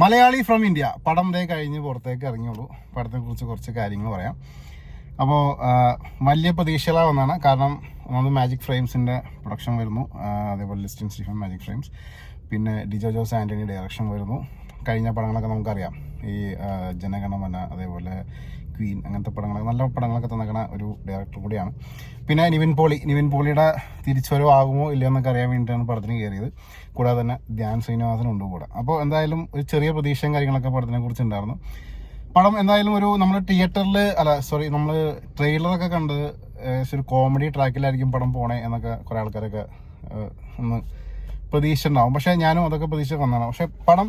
Malayali from India പടം ദേ കഴിഞ്ഞ് പുറത്തേക്ക് ഇറങ്ങിയുള്ളൂ. പടത്തെ കുറിച്ച് കുറച്ച് കാര്യങ്ങൾ പറയാം. അപ്പോൾ വലിയ പ്രതീക്ഷകളാ ഒന്നാണ്. കാരണം ഒന്നാമത് മാജിക് ഫ്രെയിംസിന്റെ പ്രൊഡക്ഷൻ വരുന്നു. അതേപോലെ ലിസ്റ്റിൻ സ്റ്റീഫൻ മാജിക് ഫ്രെയിംസ് പിന്നെ ഡിജോ ജോസ് ആന്റണി ഡയറക്ഷൻ വരുന്നു. കഴിഞ്ഞ പടങ്ങളൊക്കെ നമുക്കറിയാം. ഈ ജനഗണമന അതേപോലെ ക്വീൻ അങ്ങനത്തെ പടങ്ങളൊക്കെ നല്ല പടങ്ങളൊക്കെ തന്നേക്കണ ഒരു ഡയറക്ടർ കൂടിയാണ്. പിന്നെ നിവിൻ പോളി. നിവിൻ പോളിയുടെ തിരിച്ചുവരവ് ആകുമോ ഇല്ലയോ എന്നൊക്കെ അറിയാൻ വേണ്ടിയിട്ടാണ് പടത്തിന് കയറിയത്. കൂടാതെ തന്നെ ധ്യാൻ ശ്രീനിവാസനുണ്ട് കൂടെ. അപ്പോൾ എന്തായാലും ഒരു ചെറിയ പ്രതീക്ഷയും കാര്യങ്ങളൊക്കെ പടത്തിനെ കുറിച്ച് ഉണ്ടായിരുന്നു. പടം എന്തായാലും ഒരു നമ്മൾ തിയേറ്ററിൽ അല്ല സോറി നമ്മൾ ട്രെയിലറൊക്കെ കണ്ട് ഒരു കോമഡി ട്രാക്കിലായിരിക്കും പടം പോണേ എന്നൊക്കെ കുറേ ആൾക്കാരൊക്കെ ഒന്ന് പ്രതീക്ഷ ഉണ്ടാവും. പക്ഷേ ഞാനും അതൊക്കെ പ്രതീക്ഷ വന്നതാണ് പക്ഷേ പടം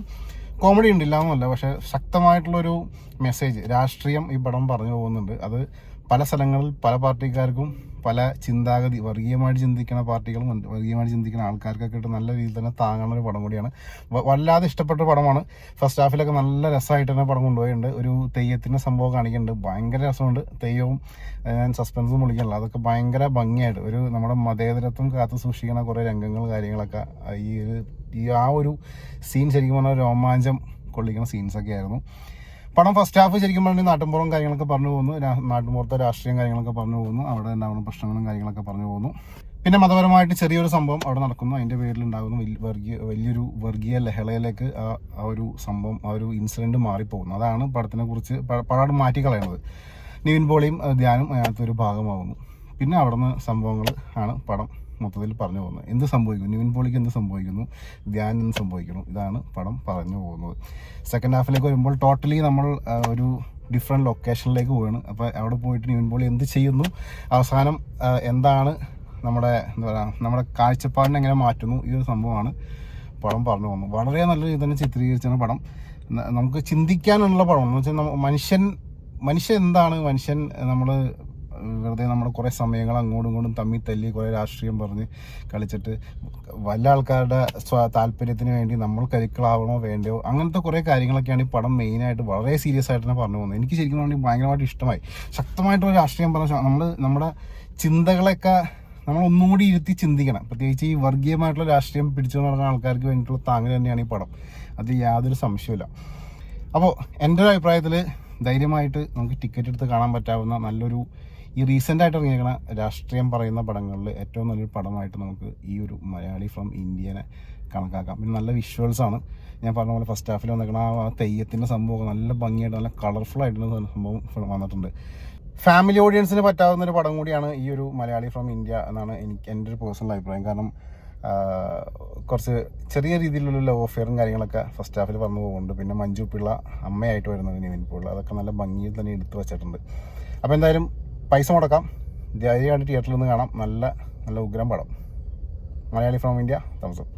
കോമഡി ഉണ്ടില്ല എന്നല്ല പക്ഷേ ശക്തമായിട്ടുള്ളൊരു മെസ്സേജ് രാഷ്ട്രീയം ഈ പടം പറഞ്ഞു പോകുന്നുണ്ട്. അത് പല സ്ഥലങ്ങളിൽ പല പാർട്ടിക്കാർക്കും പല ചിന്താഗതി വർഗീയമായിട്ട് ചിന്തിക്കുന്ന പാർട്ടികളും വർഗീയമായിട്ട് ചിന്തിക്കുന്ന ആൾക്കാർക്കൊക്കെ ഇട്ട് നല്ല രീതിയിൽ തന്നെ താങ്ങുന്ന ഒരു പടം കൂടിയാണ്. വല്ലാതെ ഇഷ്ടപ്പെട്ട പടമാണ്. ഫസ്റ്റ് ഹാഫിലൊക്കെ നല്ല രസമായിട്ട് തന്നെ പടം കൊണ്ടുപോയിട്ടുണ്ട്. ഒരു തെയ്യത്തിന്റെ സംഭവം കാണിക്കുന്നുണ്ട്. ഭയങ്കര രസമുണ്ട്. തെയ്യവും ഞാൻ സസ്പെൻസും വിളിക്കണില്ല. അതൊക്കെ ഭയങ്കര ഭംഗിയായിട്ട് ഒരു നമ്മുടെ മതേതരത്വം കാത്തു സൂക്ഷിക്കുന്ന കുറേ രംഗങ്ങൾ കാര്യങ്ങളൊക്കെ ഈ ഒരു ഈ ആ ഒരു സീൻ ശരിക്കും പറഞ്ഞാൽ രോമാഞ്ചം കൊള്ളിക്കുന്ന സീൻസൊക്കെ ആയിരുന്നു. പടം ഫസ്റ്റ് ഹാഫ് ശരിക്കും പറഞ്ഞാൽ നാട്ടിൻപുറം കാര്യങ്ങളൊക്കെ പറഞ്ഞു പോകുന്നു. നാട്ടിൻപുറത്തെ രാഷ്ട്രീയം കാര്യങ്ങളൊക്കെ പറഞ്ഞു പോകുന്നു. അവിടെ ഉണ്ടാകുന്ന പ്രശ്നങ്ങളും കാര്യങ്ങളൊക്കെ പറഞ്ഞു പോകുന്നു. പിന്നെ മതപരമായിട്ട് ചെറിയൊരു സംഭവം അവിടെ നടക്കുന്നു. അതിന്റെ പേരിൽ ഉണ്ടാകുന്ന വർഗീയ വലിയൊരു വർഗീയ ലഹളയിലേക്ക് ആ ഒരു സംഭവം ആ ഒരു ഇൻസിഡന്റ് മാറിപ്പോകുന്നു. അതാണ് പടത്തിനെ കുറിച്ച് പ- പടം മാറ്റിക്കളയുന്നത്. നിവിൻ പോളിയും ധ്യാനും അതിനകത്തൊരു ഭാഗമാകുന്നു പിന്നെ അവിടുന്ന് സംഭവങ്ങൾ ആണ് പടം മൊത്തത്തിൽ പറഞ്ഞു പോകുന്നത്. എന്ത് സംഭവിക്കുന്നു? നിവിൻ പോളിക്ക് എന്ത് സംഭവിക്കുന്നു? ധ്യാൻ എന്ത് സംഭവിക്കുന്നു? ഇതാണ് പടം പറഞ്ഞു പോകുന്നത്. സെക്കൻഡ് ഹാഫിലേക്ക് വരുമ്പോൾ ടോട്ടലി നമ്മൾ ഒരു ഡിഫറെന്റ് ലൊക്കേഷനിലേക്ക് പോവാണ്. അപ്പോൾ അവിടെ പോയിട്ട് നിവിൻ പോളി എന്ത് ചെയ്യുന്നു? അവസാനം എന്താണ് നമ്മുടെ എന്താ പറയുക നമ്മുടെ കാഴ്ചപ്പാടിനെ എങ്ങനെ മാറ്റുന്നു? ഈ ഒരു സംഭവമാണ് പടം പറഞ്ഞു പോകുന്നത്. വളരെ നല്ല രീതിയിൽ തന്നെ ചിത്രീകരിച്ചാണ് പടം. നമുക്ക് ചിന്തിക്കാനുള്ള പടം. എന്ന് വെച്ചാൽ മനുഷ്യൻ മനുഷ്യൻ എന്താണ്? മനുഷ്യൻ നമ്മൾ വെറുതെ നമ്മൾ കുറേ സമയങ്ങൾ അങ്ങോട്ടും ഇങ്ങോട്ടും തമ്മിൽ തല്ലി കുറേ രാഷ്ട്രീയം പറഞ്ഞ് കളിച്ചിട്ട് വല്ല ആൾക്കാരുടെ സ്വ താല്പര്യത്തിന് വേണ്ടി നമ്മൾ കരുക്കളാവണോ വേണ്ടയോ അങ്ങനത്തെ കുറേ കാര്യങ്ങളൊക്കെയാണ് ഈ പടം മെയിനായിട്ട് വളരെ സീരിയസ് ആയിട്ട് തന്നെ പറഞ്ഞു പോകുന്നത്. എനിക്ക് ശരിക്കും പറഞ്ഞാൽ ഭയങ്കരമായിട്ട് ഇഷ്ടമായി. ശക്തമായിട്ടുള്ള രാഷ്ട്രീയം പറഞ്ഞ നമ്മൾ നമ്മുടെ ചിന്തകളൊക്കെ നമ്മൾ ഒന്നുകൂടി ഇരുത്തി ചിന്തിക്കണം. പ്രത്യേകിച്ച് ഈ വർഗീയമായിട്ടുള്ള രാഷ്ട്രീയം പിടിച്ചു നടക്കുന്ന ആൾക്കാർക്ക് വേണ്ടിയിട്ടുള്ള താങ്ങൽ തന്നെയാണ് ഈ പടം. അത് യാതൊരു സംശയമില്ല അപ്പോൾ എന്റെ ഒരു അഭിപ്രായത്തിൽ ധൈര്യമായിട്ട് നമുക്ക് ടിക്കറ്റ് എടുത്ത് കാണാൻ പറ്റാവുന്ന നല്ലൊരു ഈ റീസെന്റ് ആയിട്ട് ഇറങ്ങിയേക്കണ രാഷ്ട്രീയം പറയുന്ന പടങ്ങളിൽ ഏറ്റവും നല്ലൊരു പടമായിട്ട് നമുക്ക് ഈ ഒരു മലയാളി ഫ്രം ഇന്ത്യനെ കണക്കാക്കാം. പിന്നെ നല്ല വിഷ്വൽസ് ആണ്. ഞാൻ പറഞ്ഞ പോലെ ഫസ്റ്റ് ഹാഫിൽ വന്നിരിക്കുന്ന ആ തെയ്യത്തിന്റെ സംഭവം നല്ല ഭംഗിയായിട്ട് നല്ല കളർഫുൾ ആയിട്ടുള്ള സംഭവം വന്നിട്ടുണ്ട്. ഫാമിലി ഓഡിയൻസിന് പറ്റാവുന്ന ഒരു പടം കൂടിയാണ് ഈ ഒരു മലയാളി ഫ്രം ഇന്ത്യ എന്നാണ് എനിക്ക് എന്റെ ഒരു പേഴ്സണൽ അഭിപ്രായം. കാരണം കുറച്ച് ചെറിയ രീതിയിലുള്ള ലവ് അഫെയറും കാര്യങ്ങളൊക്കെ ഫസ്റ്റ് ഹാഫിൽ പറഞ്ഞു പോകുന്നുണ്ട്. പിന്നെ മഞ്ജു പിള്ള അമ്മയായിട്ട് വരുന്നത് നിവിൻ പിള്ള. അതൊക്കെ നല്ല ഭംഗിയിൽ തന്നെ എടുത്തു വെച്ചിട്ടുണ്ട്. അപ്പോൾ എന്തായാലും പൈസ മുടക്കാം. ധൈര്യമായിട്ട് തിയേറ്ററിൽ നിന്ന് കാണാം. നല്ല നല്ല ഉഗ്രം പടം. Malayali from India thumbs up